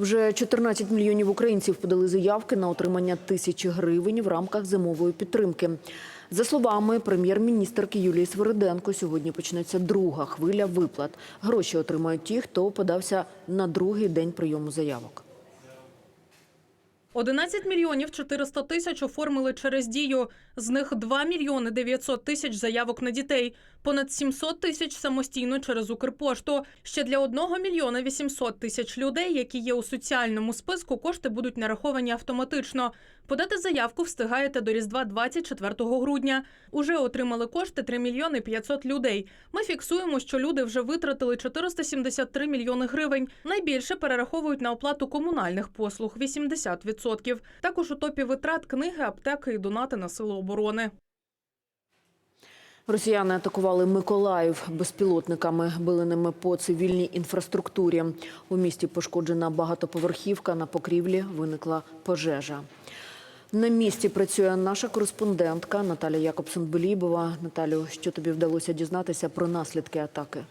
Вже 14 мільйонів українців подали заявки на отримання тисячі гривень в рамках зимової підтримки. За словами прем'єр-міністерки Юлії Свириденко, сьогодні почнеться друга хвиля виплат. Гроші отримають ті, хто подався на другий день прийому заявок. 11 мільйонів 400 тисяч оформили через дію. З них 2 мільйони 900 тисяч заявок на дітей, понад 700 тисяч самостійно через Укрпошту. Ще для 1 мільйона 800 тисяч людей, які є у соціальному списку, кошти будуть нараховані автоматично. Подати заявку встигаєте до Різдва 24 грудня. Уже отримали кошти 3 мільйони 500 людей. Ми фіксуємо, що люди вже витратили 473 мільйони гривень. Найбільше перераховують на оплату комунальних послуг 80%. Також у топі витрат книги, аптеки і донати на сили оборони. Росіяни атакували Миколаїв безпілотниками, били ними по цивільній інфраструктурі. У місті пошкоджена багатоповерхівка, на покрівлі виникла пожежа. На місці працює наша кореспондентка Наталя Якобсон-Белібова. Наталю, що тобі вдалося дізнатися про наслідки атаки?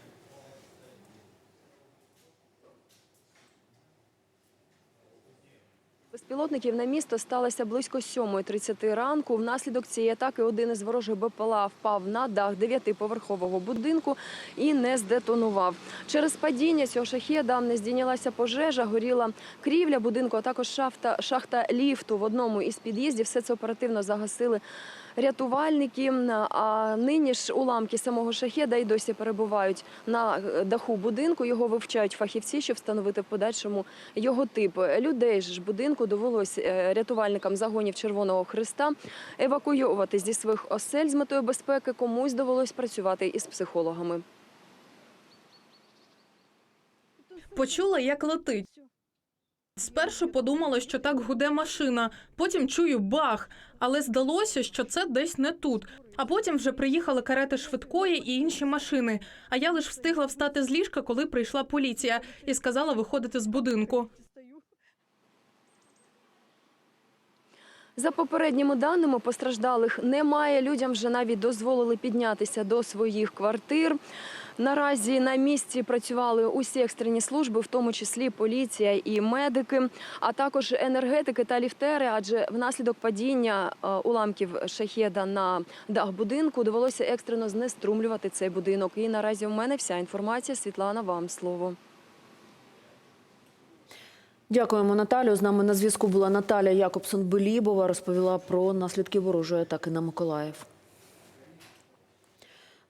Безпілотників на місто сталося близько 7.30 ранку. Внаслідок цієї атаки один із ворожих БПЛА впав на дах дев'ятиповерхового будинку і не здетонував. Через падіння цього шахеда не здійнялася пожежа, горіла крівля будинку, а також шахта, шахта ліфту в одному із під'їздів. Все це оперативно загасили рятувальники. А нині ж уламки самого шахеда і досі перебувають на е, даху будинку. Його вивчають фахівці, щоб встановити в подальшому його тип. Людей ж будинку довелось е, рятувальникам загонів Червоного Христа евакуювати зі своїх осель з метою безпеки. Комусь довелось працювати із психологами. Почула, як летить. Спершу подумала, що так гуде машина, потім чую бах, але здалося, що це десь не тут. А потім вже приїхали карети швидкої і інші машини. А я лише встигла встати з ліжка, коли прийшла поліція і сказала виходити з будинку. За попередніми даними постраждалих немає. Людям вже навіть дозволили піднятися до своїх квартир. Наразі на місці працювали усі екстрені служби, в тому числі поліція і медики, а також енергетики та ліфтери. Адже внаслідок падіння е, уламків шахеда на дах будинку довелося екстрено знеструмлювати цей будинок. І наразі в мене вся інформація. Світлана, вам слово. Дякуємо, Наталю. З нами на зв'язку була Наталя Якобсон-Белібова. Розповіла про наслідки ворожої атаки на Миколаїв.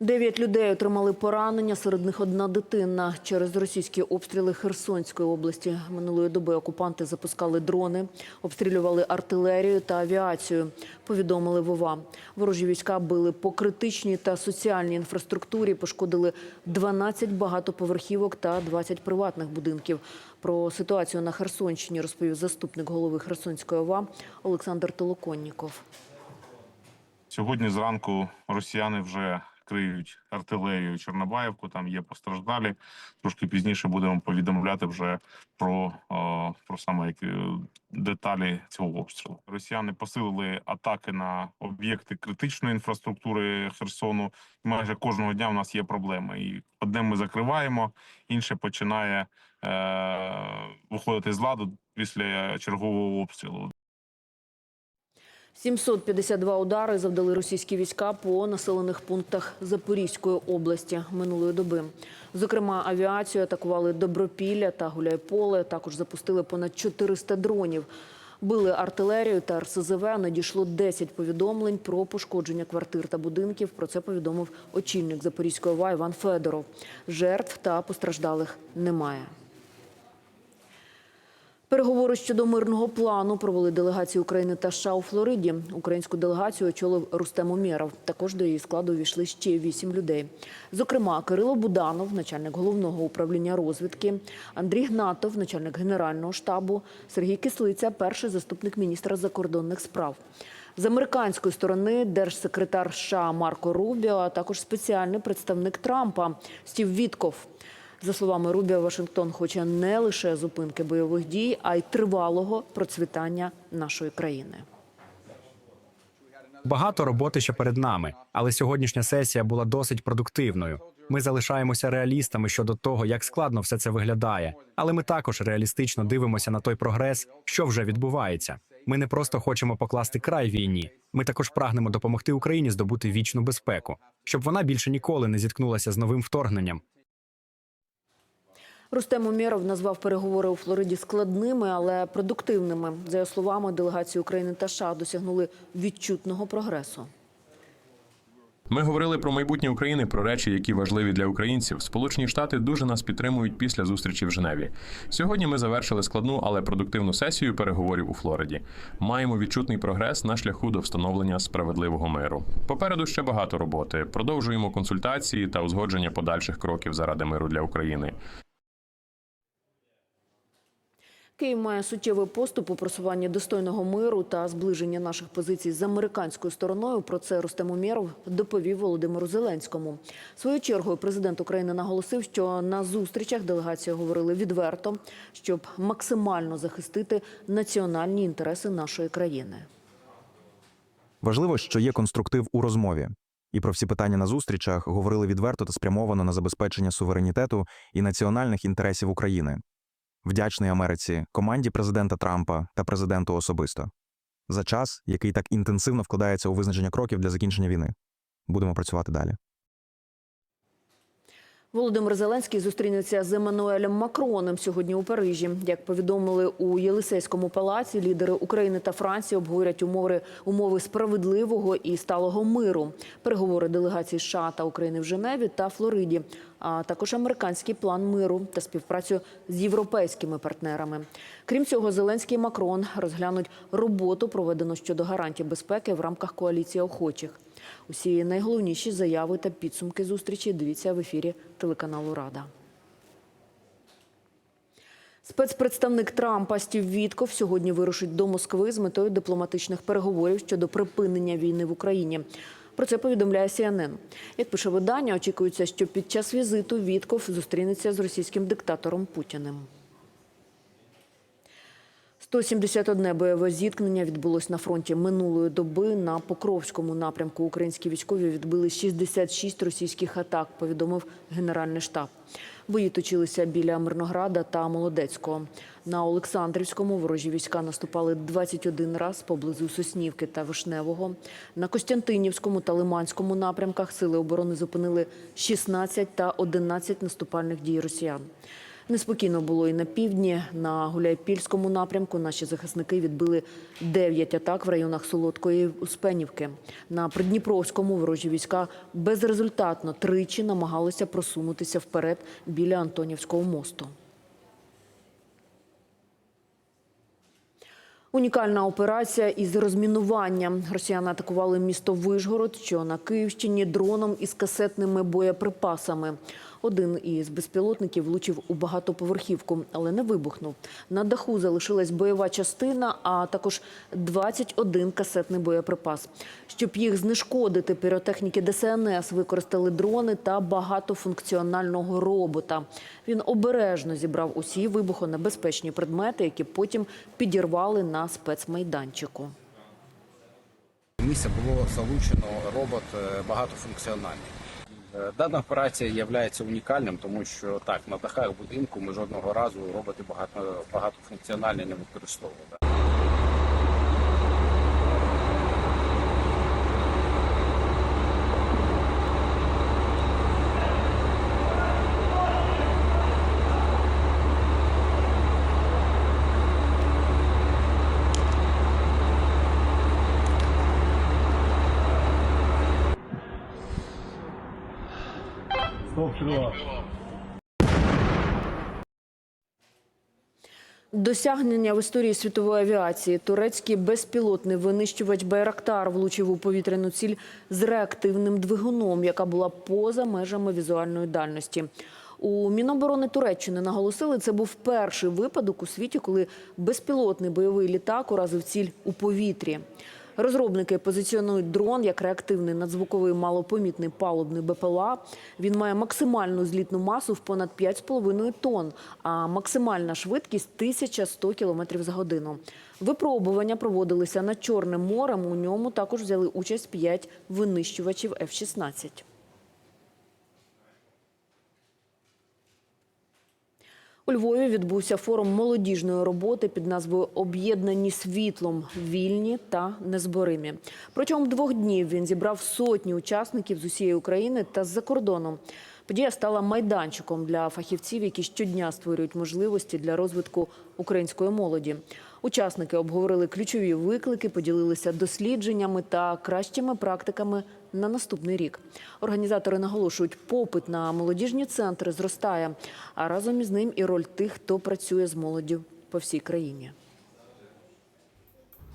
Дев'ять людей отримали поранення, серед них одна дитина. Через російські обстріли Херсонської області минулої доби окупанти запускали дрони, обстрілювали артилерію та авіацію. Повідомили Вова. Ворожі війська били по критичній та соціальній інфраструктурі, пошкодили 12 багатоповерхівок та 20 приватних будинків. Про ситуацію на Херсонщині розповів заступник голови Херсонської ОВА Олександр Толоконніков. Сьогодні зранку росіяни вже криють артилерію Чорнобаївку. Там є постраждалі. Трошки пізніше будемо повідомляти вже про, про саме е, деталі цього обстрілу. Росіяни посилили атаки на об'єкти критичної інфраструктури Херсону. Майже кожного дня в нас є проблеми. І одне ми закриваємо, інше починає е, виходити з ладу після чергового обстрілу. 752 удари завдали російські війська по населених пунктах Запорізької області минулої доби. Зокрема, авіацію атакували Добропілля та Гуляйполе. Також запустили понад 400 дронів. Били артилерію та РСЗВ. Надійшло 10 повідомлень про пошкодження квартир та будинків. Про це повідомив очільник Запорізької ОВА Іван Федоров. Жертв та постраждалих немає. Переговори щодо мирного плану провели делегації України та США у Флориді. Українську делегацію очолив Рустем Умєров. Також до її складу війшли ще вісім людей. Зокрема, Кирило Буданов, начальник головного управління розвідки, Андрій Гнатов, начальник генерального штабу, Сергій Кислиця, перший заступник міністра закордонних справ. З американської сторони держсекретар США Марко Рубіо, а також спеціальний представник Трампа Стів Вітков. За словами Рубіо, Вашингтон хоче не лише зупинки бойових дій, а й тривалого процвітання нашої країни. Багато роботи ще перед нами, але сьогоднішня сесія була досить продуктивною. Ми залишаємося реалістами щодо того, як складно все це виглядає, але ми також реалістично дивимося на той прогрес, що вже відбувається. Ми не просто хочемо покласти край війні. Ми також прагнемо допомогти Україні здобути вічну безпеку, щоб вона більше ніколи не зіткнулася з новим вторгненням. Рустем Умєров назвав переговори у Флориді складними, але продуктивними. За його словами, делегації України та США досягнули відчутного прогресу. Ми говорили про майбутнє України, про речі, які важливі для українців. Сполучені Штати дуже нас підтримують після зустрічі в Женеві. Сьогодні ми завершили складну, але продуктивну сесію переговорів у Флориді. Маємо відчутний прогрес на шляху до встановлення справедливого миру. Попереду ще багато роботи. Продовжуємо консультації та узгодження подальших кроків заради миру для України. Київ має суттєвий поступ у просуванні достойного миру та зближення наших позицій з американською стороною. Про це Рустем Умєров доповів Володимиру Зеленському. Своєю чергою президент України наголосив, що на зустрічах делегації говорили відверто, щоб максимально захистити національні інтереси нашої країни. Важливо, що є конструктив у розмові. І про всі питання на зустрічах говорили відверто та спрямовано на забезпечення суверенітету і національних інтересів України. Вдячний Америці, команді президента Трампа та президенту особисто за час, який так інтенсивно вкладається у визначення кроків для закінчення війни. Будемо працювати далі. Володимир Зеленський зустрінеться з Еммануелем Макроном сьогодні у Парижі. Як повідомили у Єлисейському палаці, лідери України та Франції обговорять умови, умови справедливого і сталого миру, переговори делегацій США та України в Женеві та Флориді, а також американський план миру та співпрацю з європейськими партнерами. Крім цього, Зеленський і Макрон розглянуть роботу, проведену щодо гарантій безпеки в рамках коаліції охочих. Усі найголовніші заяви та підсумки зустрічі дивіться в ефірі телеканалу Рада. Спецпредставник Трампа Стів Вітков сьогодні вирушить до Москви з метою дипломатичних переговорів щодо припинення війни в Україні. Про це повідомляє CNN. Як пише видання, очікується, що під час візиту Вітков зустрінеться з російським диктатором Путіним. 171 бойове зіткнення відбулось на фронті минулої доби. На Покровському напрямку українські військові відбили 66 російських атак, повідомив Генеральний штаб. Бої точилися біля Мирнограда та Молодецького. На Олександрівському ворожі війська наступали 21 раз поблизу Соснівки та Вишневого. На Костянтинівському та Лиманському напрямках сили оборони зупинили 16 та 11 наступальних дій росіян. Неспокійно було і на півдні. На Гуляйпільському напрямку наші захисники відбили 9 атак в районах Солодкої Успенівки. На Придніпровському ворожі війська безрезультатно тричі намагалися просунутися вперед біля Антонівського мосту. Унікальна операція із розмінування. Росіяни атакували місто Вишгород, що на Київщині дроном із касетними боєприпасами. Один із безпілотників влучив у багатоповерхівку, але не вибухнув. На даху залишилась бойова частина, а також 21 касетний боєприпас. Щоб їх знешкодити, піротехніки ДСНС використали дрони та багатофункціонального робота. Він обережно зібрав усі вибухонебезпечні предмети, які потім підірвали на спецмайданчику. Місце було залучено робот е, багатофункціональний. Е, Дана операція є унікальним, тому що так на дахах будинку ми жодного разу роботи багато багатофункціональні не використовували. Досягнення в історії світової авіації. Турецький безпілотний винищувач Байрактар влучив у повітряну ціль з реактивним двигуном, яка була поза межами візуальної дальності. У Міноборони Туреччини наголосили, це був перший випадок у світі, коли безпілотний бойовий літак уразив ціль у повітрі. Розробники позиціонують дрон як реактивний надзвуковий малопомітний палубний БПЛА. Він має максимальну злітну масу в понад 5,5 тонн, а максимальна швидкість 1100 км за годину. Випробування проводилися над Чорним морем. У ньому також взяли участь 5 винищувачів F-16. У Львові відбувся форум молодіжної роботи під назвою Об'єднані світлом, вільні та незборимі. Протягом двох днів він зібрав сотні учасників з усієї України та з-за кордону. Подія стала майданчиком для фахівців, які щодня створюють можливості для розвитку української молоді. Учасники обговорили ключові виклики, поділилися дослідженнями та кращими практиками на наступний рік. Організатори наголошують, попит на молодіжні центри зростає, а разом із ним і роль тих, хто працює з молоддю по всій країні.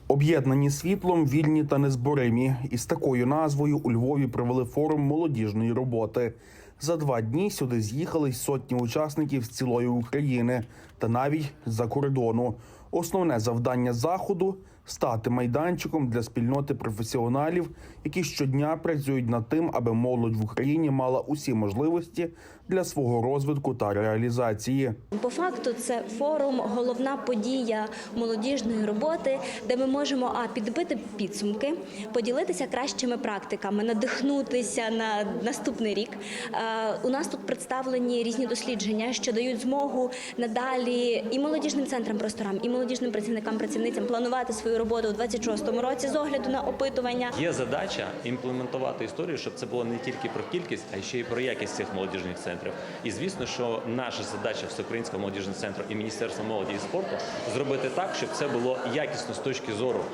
Об'єднані світлом, вільні та незборимі. Із такою назвою у Львові провели форум молодіжної роботи. За два дні сюди з'їхались сотні учасників з цілої України та навіть з-за кордону. Основне завдання заходу стати майданчиком для спільноти професіоналів, які щодня працюють над тим, аби молодь в Україні мала усі можливості для свого розвитку та реалізації. По факту це форум, головна подія молодіжної роботи, де ми можемо а підбити підсумки, поділитися кращими практиками, надихнутися на наступний рік. У нас тут представлені різні дослідження, що дають змогу надалі і молодіжним центрам, просторам, і молодіжним працівникам, працівницям планувати свою роботу у 26-му році з огляду на опитування. Є задача імплементувати історію, щоб це було не тільки про кількість, а ще й про якість цих молодіжних центрів. І звісно, що наша задача Всеукраїнського молодіжного центру і Міністерства молоді і спорту зробити так, щоб це було якісно з точки зору.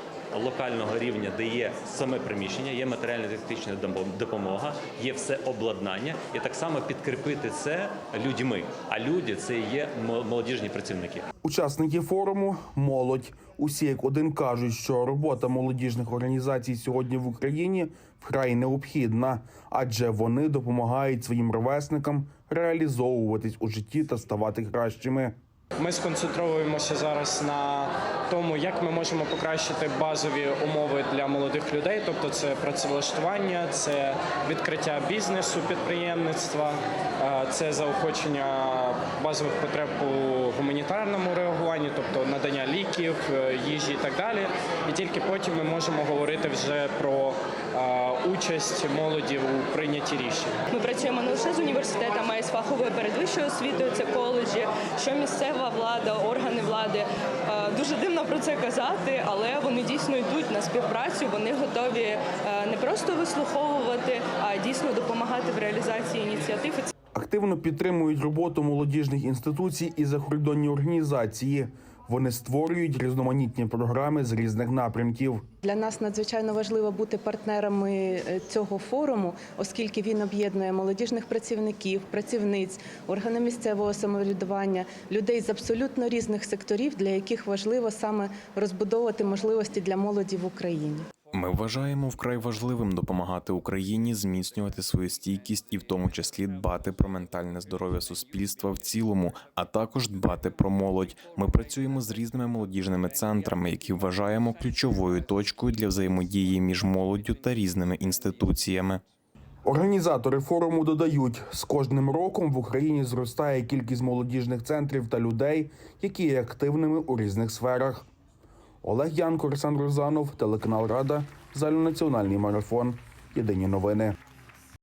Локального рівня, де є саме приміщення, є матеріально-технічна допомога, є все обладнання, і так само підкріпити це людьми. А люди це є молодіжні працівники. Учасники форуму молодь. Усі як один кажуть, що робота молодіжних організацій сьогодні в Україні вкрай необхідна, адже вони допомагають своїм ровесникам реалізовуватись у житті та ставати кращими. Ми сконцентровуємося зараз на тому, як ми можемо покращити базові умови для молодих людей, тобто це працевлаштування, це відкриття бізнесу, підприємництва, е, це заохочення базових потреб у гуманітарному реагуванні, тобто надання ліків, е, їжі і так далі. І тільки потім ми можемо говорити вже про е, участь молоді у прийнятті рішень. Ми працюємо не лише з університетами, а й з фаховою передвищою освітою. Це коледжі, що місцева влада, органи влади. Е, Дуже дивно про це казати, але вони дійсно йдуть на співпрацю. Вони готові е, не просто вислуховувати, а дійсно допомагати в реалізації ініціатив. Активно підтримують роботу молодіжних інституцій і закордонні організації. Вони створюють різноманітні програми з різних напрямків. Для нас надзвичайно важливо бути партнерами е, цього форуму, оскільки він об'єднує молодіжних працівників, працівниць, органи місцевого самоврядування, людей з абсолютно різних секторів, для яких важливо саме розбудовувати можливості для молоді в Україні. Ми вважаємо вкрай важливим допомагати Україні зміцнювати свою стійкість і в тому числі дбати про ментальне здоров'я суспільства в цілому, а також дбати про молодь. Ми працюємо з різними молодіжними центрами, які вважаємо ключовою точкою для взаємодії між молоддю та різними інституціями. Організатори форуму додають, з кожним роком в Україні зростає кількість молодіжних центрів та людей, які є активними у різних сферах. Олег Янко, Олександр Розанов, телеканал Рада, загальнонаціональний марафон. Єдині новини.